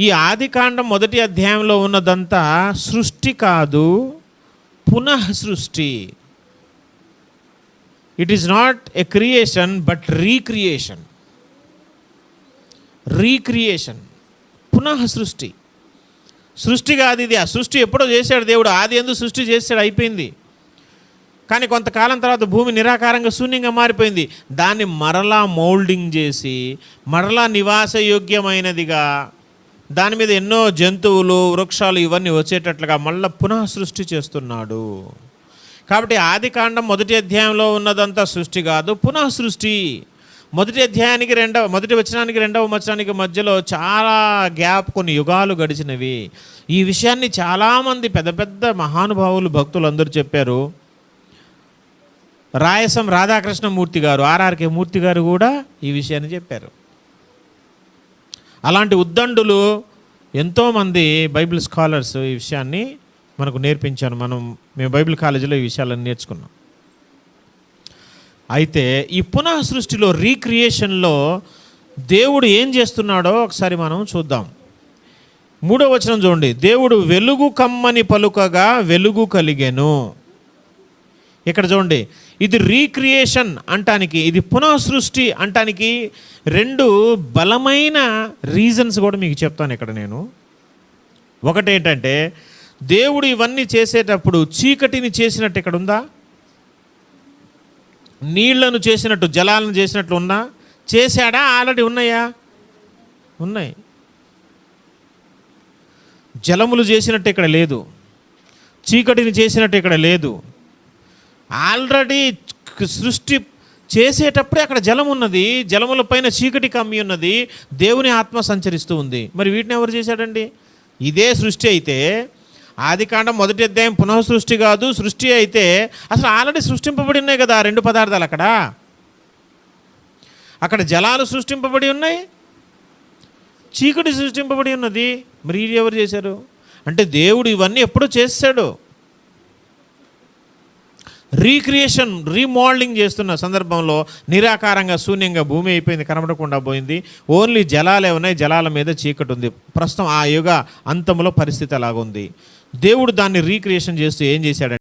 ఈ ఆది కాండం మొదటి అధ్యాయంలో ఉన్నదంతా సృష్టి కాదు పునః సృష్టి. It is not a creation but recreation recreation పునః సృష్టి. సృష్టి కాదు ఇది. ఆ సృష్టి ఎప్పుడో చేశాడు దేవుడు. ఆది ఎందుకు సృష్టి చేశాడు అయిపోయింది. కానీ కొంతకాలం తర్వాత భూమి నిరాకారంగా శూన్యంగా మారిపోయింది. దాన్ని మరలా మౌల్డింగ్ చేసి మరలా నివాసయోగ్యమైనదిగా దాని మీద ఎన్నో జంతువులు వృక్షాలు ఇవన్నీ వచ్చేటట్లుగా మళ్ళీ పునః సృష్టి చేస్తున్నాడు. కాబట్టి ఆది కాండం మొదటి అధ్యాయంలో ఉన్నదంతా సృష్టి కాదు పునః సృష్టి. మొదటి అధ్యాయానికి రెండవ మొదటి వచనానికి రెండవ వచనానికి మధ్యలో చాలా గ్యాప్ కొన్ని యుగాలు గడిచినవి. ఈ విషయాన్ని చాలామంది పెద్ద పెద్ద మహానుభావులు భక్తులు అందరూ చెప్పారు. రాయసం రాధాకృష్ణమూర్తి గారు ఆర్ఆర్కే మూర్తి గారు కూడా ఈ విషయాన్ని చెప్పారు. అలాంటి ఉద్దండులు ఎంతోమంది బైబిల్ స్కాలర్స్ ఈ విషయాన్ని మనకు నేర్పించాను మనం మేము బైబిల్ కాలేజీలో ఈ విషయాలను నేర్చుకున్నాం. అయితే ఈ పునః సృష్టిలో రీక్రియేషన్లో దేవుడు ఏం చేస్తున్నాడో ఒకసారి మనం చూద్దాం. మూడో వచనం చూడండి. దేవుడు వెలుగు కమ్మని పలుకగా వెలుగు కలిగెను. ఇక్కడ చూడండి. ఇది రీక్రియేషన్ అంటానికి ఇది పునః సృష్టి అంటానికి రెండు బలమైన రీజన్స్ కూడా మీకు చెప్తాను ఇక్కడ నేను. ఒకటేంటంటే దేవుడు ఇవన్నీ చేసేటప్పుడు చీకటిని చేసినట్టు ఇక్కడ ఉందా? నీళ్ళను చేసినట్టు జలాలను చేసినట్లు ఉన్నా చేశాడా? ఆల్రెడీ ఉన్నాయా? ఉన్నాయి. జలములు చేసినట్టు ఇక్కడ లేదు. చీకటిని చేసినట్టు ఇక్కడ లేదు. ఆల్రెడీ సృష్టి చేసేటప్పుడే అక్కడ జలం ఉన్నది. జలముల పైన చీకటి కమ్మి ఉన్నది. దేవుని ఆత్మ సంచరిస్తూ ఉంది. మరి వీటిని ఎవరు చేశాడండి? ఇదే సృష్టి అయితే ఆది కాండం మొదటి అధ్యాయం పునః సృష్టి కాదు సృష్టి అయితే అసలు ఆల్రెడీ సృష్టింపబడి ఉన్నాయి కదా ఆ రెండు పదార్థాలు అక్కడ. అక్కడ జలాలు సృష్టింపబడి ఉన్నాయి. చీకటి సృష్టింపబడి ఉన్నది. మరి ఎవరు చేశారు? అంటే దేవుడు ఇవన్నీ ఎప్పుడో చేస్తాడు. రీక్రియేషన్ రీమోల్డింగ్ చేస్తున్న సందర్భంలో నిరాకారంగా శూన్యంగా భూమి అయిపోయింది కనబడకుండా పోయింది. ఓన్లీ జలాలే ఉన్నాయి జలాల మీద చీకటి ఉంది. ప్రస్తుతం ఆ యుగ అంతంలో పరిస్థితి అలాగుంది. దేవుడు దాన్ని రీక్రియేషన్ చేస్తూ ఏం చేశాడంటే